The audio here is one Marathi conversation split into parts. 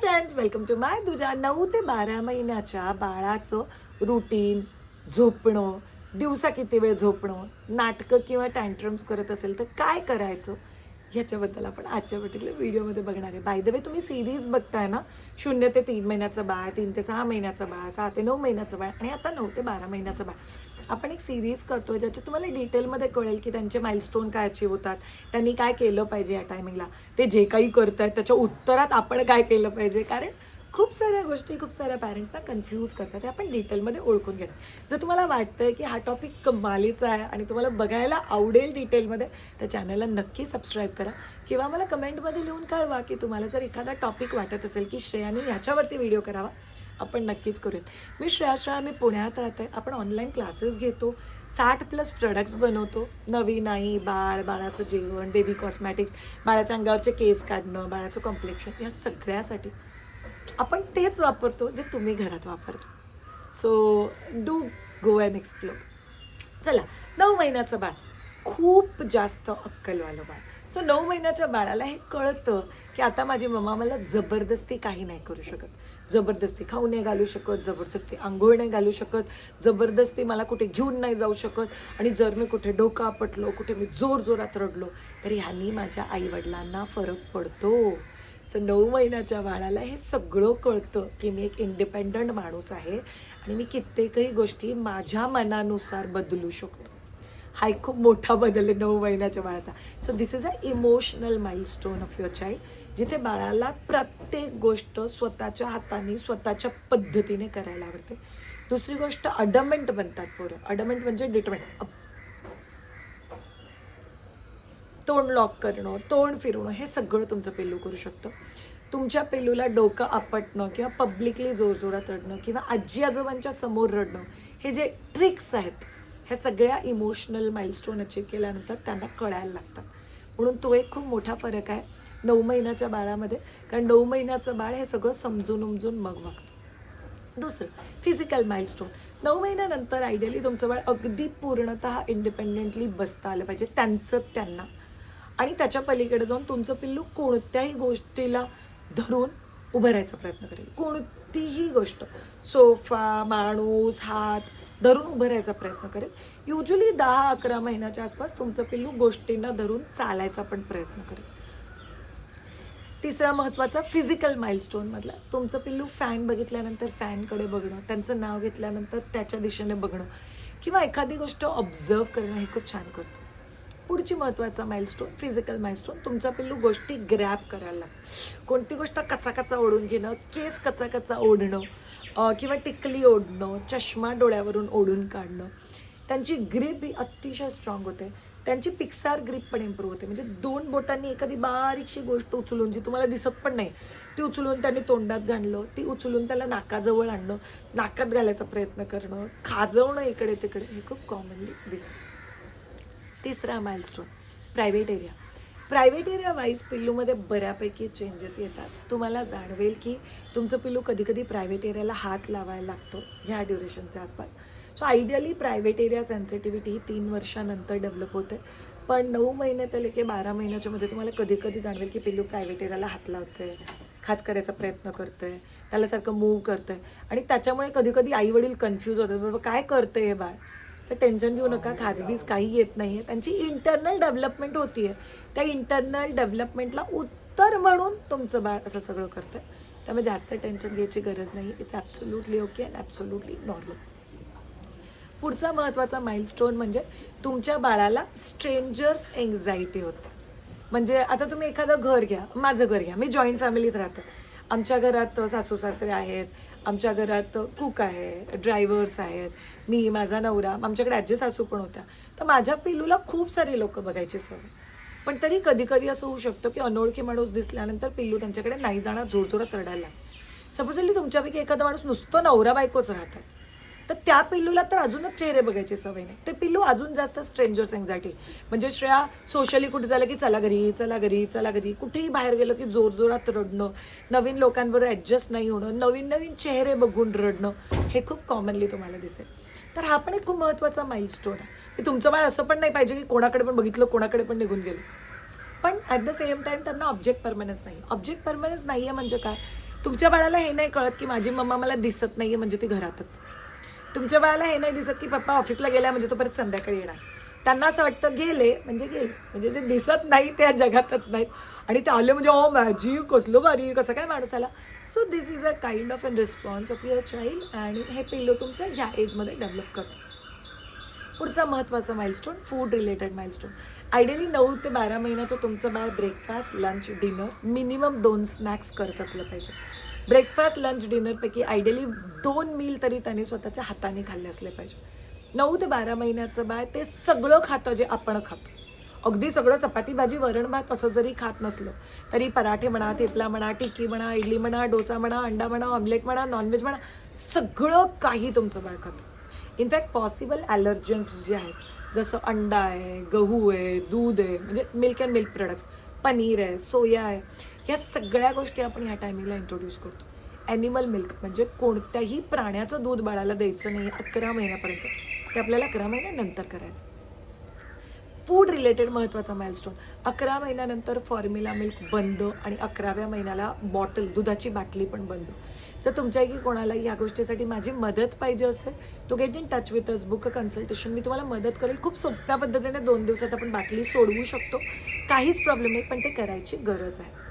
फ्रेंड्स वेलकम टू माय तुझ्या नऊ ते बारा महिन्याच्या बाळाचं रुटीन झोपणं दिवसा किती वेळ झोपणं नाटकं किंवा टँट्रम्स करत असेल तर काय करायचं? ह्याच्याबद्दल आपण आजच्या पर्टिक्युलर व्हिडिओमध्ये बघणार आहे. बाय द वे तुम्ही सिरीज बघताय ना शून्य ते तीन महिन्याचं बाळ तीन ते सहा महिन्याचं बाळ सहा ते नऊ महिन्याचं बाळ आणि आता नऊ ते बारा महिन्याचं बाळ. आपण एक सिरीज करतोय ज्याच्या तुम्हाला डिटेलमध्ये कळेल की त्यांचे माइलस्टोन काय अचीव होतात. त्यांनी काय केलं पाहिजे या टायमिंगला ते जे काही करत आहेत त्याच्या उत्तरात आपण काय केलं पाहिजे? कारण खूप साऱ्या गोष्टी खूप साऱ्या पॅरेंट्सना कन्फ्यूज करतात ते आपण डिटेलमध्ये ओळखून घेणार जर तुम्हाला वाटतंय की हा टॉपिक कमालीचा आहे आणि तुम्हाला बघायला आवडेल डिटेलमध्ये तर चॅनलला नक्की सबस्क्राईब करा. किंवा मला कमेंटमध्ये लिहून कळवा की तुम्हाला जर एखादा टॉपिक वाटत असेल की श्रेयाने ह्याच्यावरती व्हिडिओ करावा आपण नक्कीच करूया मी श्रेया श्रेया मी पुण्यात राहते. आपण ऑनलाईन क्लासेस घेतो. साठ प्लस प्रोडक्ट्स बनवतो. नवीन आई बाळ बाळाचं जेवण बेबी कॉस्मॅटिक्स बाळाच्या अंगावरचे केस काढणं बाळाचं कॉम्प्लेक्शन या सगळ्यासाठी. आपण तेच वापरतो जे तुम्ही घरात वापरतो. So do go and explore चला नऊ महिन्याचं बाळ. खूप जास्त अक्कलवालं बाळ. सो नऊ महिन्याच्या बाळाला हे कळतं की आता माझी मम्मा मला जबरदस्ती काही नाही करू शकत. जबरदस्ती खाऊ नाही घालू शकत जबरदस्ती आंघोळ नाही घालू शकत जबरदस्ती मला कुठे घेऊन नाही जाऊ शकत. आणि जर मी कुठे डोका पटलो कुठे मी जोर जोरात रडलो तरी ह्यांनी माझ्या आईवडिलांना फरक पडतो. सो नऊ महिन्याच्या बाळाला हे सगळं कळतं की मी एक इंडिपेंडंट माणूस आहे आणि मी कित्येकही गोष्टी माझ्या मनानुसार बदलू शकतो. हा एक खूप मोठा बदल आहे नऊ महिन्याच्या बाळाचा. So this is a emotional milestone of your child जिथे बाळाला प्रत्येक गोष्ट स्वतःच्या हाताने स्वतःच्या पद्धतीने करायला आवडते. दुसरी गोष्ट अडमेंट बनतात पोरं. अडमेंट म्हणजे डिटमेंट तोंड लॉक करणं तोंड फिरवणं हे सगळं तुमचं पेलू करू शकतं. तुमच्या पेलूला डोकं आपटणं किंवा पब्लिकली जोरजोरात रडणं किंवा आजी आजोबांच्या समोर रडणं हे जे ट्रिक्स आहेत ह्या सगळ्या इमोशनल माइलस्टोन अचीव केल्यानंतर त्यांना कळायला लागतात. म्हणून तो एक खूप मोठा फरक आहे नऊ महिन्याच्या बाळामध्ये कारण नऊ महिन्याचं बाळ हे सगळं समजून उमजून मग वागतो दुसरं फिजिकल माइलस्टोन नऊ महिन्यानंतर आयडियली तुमचं बाळ अगदी पूर्णतः इंडिपेंडेंटली बसता आलं पाहिजे त्यांचं त्यांना. आणि त्याच्या पलीकडे जाऊन तुमचं पिल्लू कोणत्याही गोष्टीला धरून उभं राहायचा प्रयत्न करेल. कोणतीही गोष्ट. सोफा माणूस हात धरून उभं राहायचा प्रयत्न करेल. युजली दहा अकरा महिन्याच्या आसपास तुमचं पिल्लू गोष्टींना धरून चालायचा पण प्रयत्न करेल. तिसरा महत्त्वाचा फिजिकल माइलस्टोनमधला तुमचं पिल्लू फॅन बघितल्यानंतर फॅनकडे बघणं त्यांचं नाव घेतल्यानंतर त्याच्या दिशेने बघणं किंवा एखादी गोष्ट ऑब्झर्व करणं हे खूप छान करतं. पुढची महत्त्वाचा माइलस्टोन फिजिकल माइलस्टोन तुमचा पिल्लू गोष्टी ग्रॅप करायला लागतो. कोणती गोष्ट कचा कचा ओढून घेणं केस कचा कचा ओढणं किंवा टिकली ओढणं चष्मा डोळ्यावरून ओढून काढणं त्यांची ग्रीप ही अतिशय स्ट्रॉंग होते. त्यांची पिक्सार ग्रीप पण इम्प्रूव्ह होते. म्हणजे दोन बोटांनी एखादी बारीकशी गोष्ट उचलून जी तुम्हाला दिसत पण नाही ती उचलून त्यांनी तोंडात घालणं ती उचलून त्याला नाकाजवळ आणणं नाकात घालायचा प्रयत्न करणं खाजवणं इकडे तिकडे हे खूप कॉमनली दिसतं. तिसरा milestone private area private area wise पिल्लूमध्ये बऱ्यापैकी चेंजेस येतात. तुम्हाला जाणवेल की तुमचं पिल्लू कधी कधी प्रायव्हेट एरियाला हात लावायला लागतो ह्या ड्युरेशनच्या आसपास. So ideally private area sensitivity ही तीन वर्षानंतर डेव्हलप होते. पण नऊ महिने ते की बारा महिन्याच्या मध्ये तुम्हाला कधी कधी जाणवेल की पिल्लू प्रायव्हेट एरियाला हात लावते खास करायचा प्रयत्न करते त्याला सारखं मूव्ह करते. आणि त्याच्यामुळे कधी कधी आई वडील कन्फ्यूज होतात बाबा काय करते हे बाळ? तर टेन्शन घेऊ नका खाजबीज काही येत नाही आहे त्यांची इंटरनल डेव्हलपमेंट होती आहे त्या इंटरनल डेव्हलपमेंटला उत्तर म्हणून तुमचं बाळ असं सगळं करतं त्यामुळे जास्त टेन्शन घ्यायची गरज नाही. It's absolutely okay and absolutely normal पुढचा महत्त्वाचा माइलस्टोन म्हणजे तुमच्या बाळाला स्ट्रेंजर्स एन्झायटी होते. म्हणजे आता तुम्ही एखादं घर घ्या माझं घर घ्या. मी जॉईंट फॅमिलीत राहते. आमच्या घरात सासू सासरे आहेत आमच्या घरात कुक आहे ड्रायव्हर्स आहेत मी माझा नवरा आमच्याकडे आजी सासू पण होत्या. तर माझ्या पिल्लूला खूप सारे लोक बघायची सवय पण तरी कधी कधी असं होऊ शकतं की अनोळखी माणूस दिसल्यानंतर पिल्लू त्यांच्याकडे नाही जाणार जोरजोरात रडायला सपोजली तुमच्यापैकी एखादा माणूस नुसतं नवरा बायकोच राहतात. तर त्या पिल्लूला तर अजूनच चेहरे बघायची सवय नाही. ते पिल्लू अजून जास्त स्ट्रेंजर्स एन्झायटी म्हणजे श्रेया सोशली कुठे झालं की चला घरी चला घरी चला घरी. कुठेही बाहेर गेलो की जोरजोरात रडणं. नवीन लोकांबरोबर ॲडजस्ट नाही होणं. नवीन नवीन चेहरे बघून रडणं. हे खूप कॉमनली तुम्हाला दिसेल. तर हा पण एक खूप महत्त्वाचा माइलस्टोन आहे. की तुमचं बाळ असं पण नाही पाहिजे की कोणाकडे पण बघितलं कोणाकडे पण निघून गेलं. पण ॲट द सेम टाईम त्यांना ऑब्जेक्ट परमनन्स नाही ऑब्जेक्ट परमनन्स नाही आहे म्हणजे काय? तुमच्या बाळाला हे नाही कळत की माझी मम्मा मला दिसत नाहीये म्हणजे ती घरातच. तुमच्या बाळाला हे नाही दिसत की पप्पा ऑफिसला गेला म्हणजे तो परत संध्याकाळी येणार. त्यांना असं वाटतं गेले म्हणजे गेले. म्हणजे जे दिसत नाही त्या जगातच नाहीत. आणि ते आले म्हणजे ओ मॅजिक कसलो भारी कसं काय माणूस आला? So this is a kind of un response of your child आणि हे पिल्लो तुमचं ह्या एजमध्ये डेव्हलप करतो. पुढचा महत्त्वाचा milestone food related milestone ideally नऊ ते बारा महिन्याचं तुमचं बाळ ब्रेकफास्ट लंच डिनर मिनिमम दोन स्नॅक्स करत असलं पाहिजे. ब्रेकफास्ट लंच डिनरपैकी आयडियली दोन मील तरी त्याने स्वतःच्या हाताने खाल्ले असले पाहिजे. नऊ ते बारा महिन्याचं बाळ ते सगळं खातं जे आपण खातो. अगदी सगळं चपाती भाजी वरण भात असं जरी खात नसलं तरी पराठे म्हणा थेपला म्हणा टिक्की म्हणा इडली म्हणा डोसा म्हणा अंडा म्हणा ऑमलेट म्हणा नॉनव्हेज म्हणा सगळं काही तुमचं बाळ खातो. इनफॅक्ट पॉसिबल ॲलर्जन्स जे आहेत जसं अंडा आहे गहू आहे दूध आहे म्हणजे milk and milk products paneer आहे सोया आहे ह्या सगळ्या गोष्टी आपण ह्या टायमिंगला इंट्रोड्यूस करतो. ॲनिमल मिल्क म्हणजे कोणत्याही प्राण्याचं दूध बाळाला द्यायचं नाही अकरा महिन्यापर्यंत. ते आपल्याला अकरा महिन्यानंतर करायचं. फूड रिलेटेड महत्त्वाचा माइलस्टोन अकरा महिन्यानंतर फॉर्म्युला मिल्क बंद आणि अकराव्या महिन्याला बॉटल दुधाची बाटली पण बंद. जर तुमच्यापैकी कोणाला या गोष्टीसाठी माझी मदत पाहिजे असेल तो get in touch with us book a consultation मी तुम्हाला मदत करेल. खूप सोप्या पद्धतीने दोन दिवसात आपण बाटली सोडवू शकतो. काहीच प्रॉब्लेम नाही पण ते करायची गरज आहे.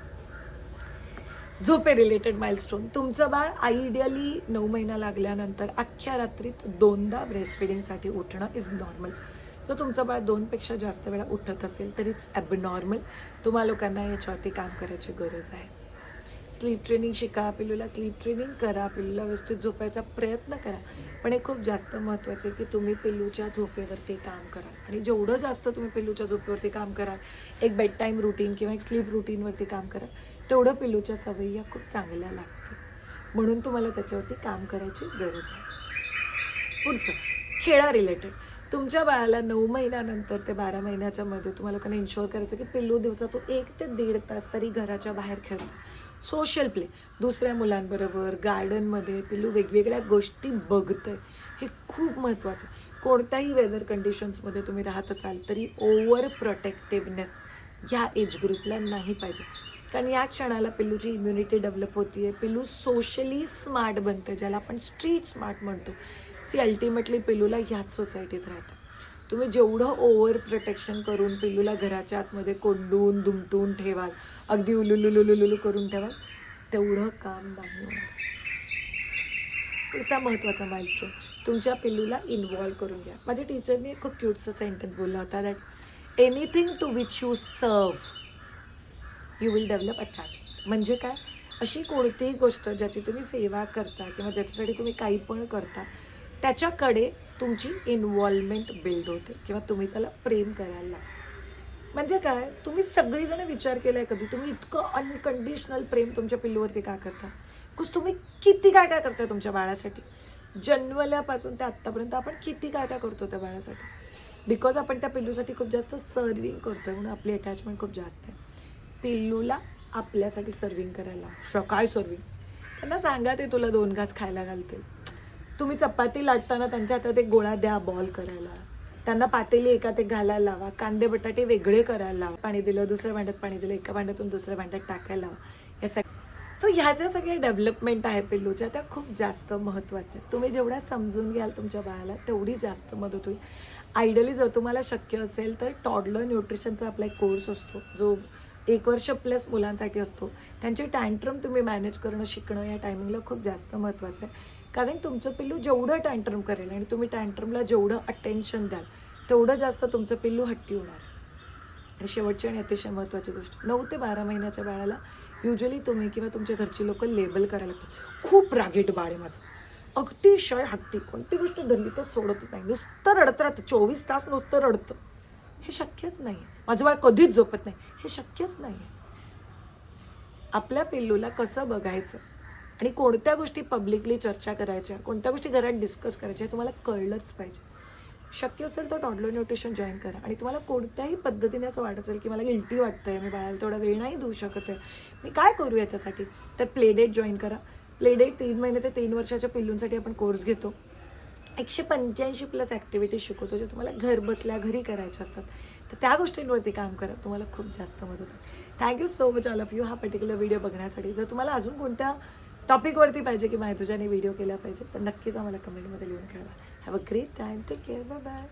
झोपे रिलेटेड माइलस्टोन तुमचं बाळ आयडियली नऊ महिना लागल्यानंतर अख्ख्या रात्रीत दोनदा ब्रेस्ट फिडिंगसाठी उठणं इज नॉर्मल तर तुमचं बाळ दोनपेक्षा जास्त वेळा उठत असेल तर इट्स ॲबनॉर्मल तुम्हा लोकांना याच्यावरती काम करायची गरज आहे. स्लीप ट्रेनिंग शिका पिल्लूला स्लीप ट्रेनिंग करा पिल्लूला व्यवस्थित झोपायचा प्रयत्न करा. पण हे खूप जास्त महत्त्वाचं आहे की तुम्ही पिल्लूच्या झोपेवरती काम करा. आणि जेवढं जास्त तुम्ही पिल्लूच्या झोपेवरती काम कराल एक बेड टाईम रुटीन किंवा एक स्लीप रुटीनवरती काम करा तेवढं पिल्लूच्या सवयी या खूप चांगल्या लागतील. म्हणून तुम्हाला त्याच्यावरती काम करायची गरज आहे. पुढचं खेळा रिलेटेड तुमच्या बाळाला नऊ महिन्यानंतर ते बारा महिन्याच्या मध्ये तुम्हाला लोकांना इन्शुअर करायचं की पिल्लू दिवसातून एक ते दीड तास तरी घराच्या बाहेर खेळतात. Social play. दुसऱ्या मुलांबरोबर गार्डनमध्ये पिल्लू वेगवेगळ्या गोष्टी बघतंय. हे खूप महत्त्वाचं आहे. कोणत्याही वेदर कंडिशन्समध्ये तुम्ही राहत असाल तरी ओव्हर प्रोटेक्टिव्हनेस ह्या एज ग्रुपला नाही पाहिजे. कारण या क्षणाला पिल्लूची इम्युनिटी डेव्हलप होती आहे पिल्लू सोशली स्मार्ट बनतं ज्याला आपण स्ट्रीट स्मार्ट म्हणतो. सी अल्टिमेटली पिल्लूला ह्याच सोसायटीत राहतं. तुम्ही जेवढं ओव्हर प्रोटेक्शन करून पिल्लूला घराच्या आतमध्ये कोंडून दुमटून ठेवाल अगदी उलुलुलुलुलु करून ठेवा. तेवढं काम नाही होणार. महत्त्वाचा माइलस्टोन तुमच्या पिल्लूला इन्वॉल्व करून घ्या. माझ्या टीचरने खूप क्यूटचा सेंटेन्स बोलला होता that anything to which you serve you will develop attachment म्हणजे काय? अशी कोणतीही गोष्ट ज्याची तुम्ही सेवा करता किंवा ज्याच्यासाठी तुम्ही काही पण करता त्याच्याकडे तुमची इन्व्हॉल्वमेंट बिल्ड होते किंवा तुम्ही त्याला प्रेम करायला लागता. म्हणजे काय? तुम्ही सगळीजण विचार केलाय कधी? तुम्ही इतकं अनकंडिशनल प्रेम तुमच्या पिल्लूवरती का करता? कुछ तुम्ही किती काय काय करताय तुमच्या बाळासाठी? जन्मल्यापासून ते आत्तापर्यंत आपण किती काय काय करतो त्या बाळासाठी? बिकॉज आपण त्या पिल्लूसाठी खूप जास्त सर्विंग करतोय म्हणून आपली अटॅचमेंट खूप जास्त आहे. पिल्लूला आपल्यासाठी सर्विंग करायला श काय सर्विंग त्यांना सांगा ते तुला दोन घास खायला घालतील. तुम्ही चपाती लाटताना त्यांच्या हातात एक गोळा द्या बॉल करायला. त्यांना पातेली एका ते घालायला लावा. कांदे बटाटे वेगळे करायला लावा. पाणी दिलं दुसऱ्या भांड्यात पाणी दिलं एका भांड्यातून दुसऱ्या भांड्यात टाकायला लावा. या सग तर ह्या ज्या सगळ्या डेव्हलपमेंट आहे पिल्लूच्या त्या खूप जास्त महत्त्वाच्या. तुम्ही जेवढ्या समजून घ्याल तुमच्या बाळाला तेवढी जास्त मदत होईल. आयडली जर तुम्हाला शक्य असेल तर टॉडलर न्यूट्रिशनचा आपला एक कोर्स असतो. जो एक वर्ष प्लस मुलांसाठी असतो. त्यांचे टँट्रम तुम्ही मॅनेज करणं शिकणं या टायमिंगला खूप जास्त महत्त्वाचं आहे. कारण तुमचं पिल्लू जेवढं टँट्रम करेल आणि तुम्ही टँट्रमला जेवढं अटेन्शन द्याल तेवढं जास्त तुमचं पिल्लू हट्टी होणार. आणि शेवटची आणि अतिशय महत्त्वाची गोष्ट नऊ ते बारा महिन्याच्या बाळाला युजली तुम्ही किंवा तुमच्या घरची लोक लेबल करायला लागतात. खूप रागीट बाळ आहे माझं. अतिशय हट्टी. कोणती गोष्ट धरली तर सोडतच नाही. नुसतं रडत राहतं. चोवीस तास नुसतं रडतं. हे शक्यच नाही माझं बाळ कधीच झोपत नाही. हे शक्यच नाही आपल्या पिल्लूला कसं बघायचं? आणि कोणत्या गोष्टी पब्लिकली चर्चा करायच्या कोणत्या गोष्टी घरात डिस्कस करायच्या तुम्हाला कळलंच पाहिजे. शक्य असेल तर टॉडलो न्यूट्रिशन जॉईन करा. आणि तुम्हाला कोणत्याही पद्धतीने असं वाटत असेल की मला गिल्टी वाटतं आहे मी बाळाला तेवढा वेळ नाही देऊ शकत आहे मी काय करू याच्यासाठी? तर प्लेडेट जॉईन करा. प्लेडेट तीन महिने ते तीन वर्षाच्या पिल्लूंसाठी आपण कोर्स घेतो. एकशे पंच्याऐंशी प्लस ॲक्टिव्हिटीज शिकवतो जे तुम्हाला घर बसल्या घरी करायच्या असतात. तर त्या गोष्टींवरती काम करा. तुम्हाला खूप जास्त मदत होईल. Thank you so much all of you हा पर्टिक्युलर व्हिडिओ बघण्यासाठी. जर तुम्हाला अजून कोणत्या टॉपिकवरती पाहिजे की माय तुझ्याने व्हिडिओ केला पाहिजे. तर नक्कीच आम्हाला कमेंटमध्ये लिहून कळवा. Have a great time take care bye bye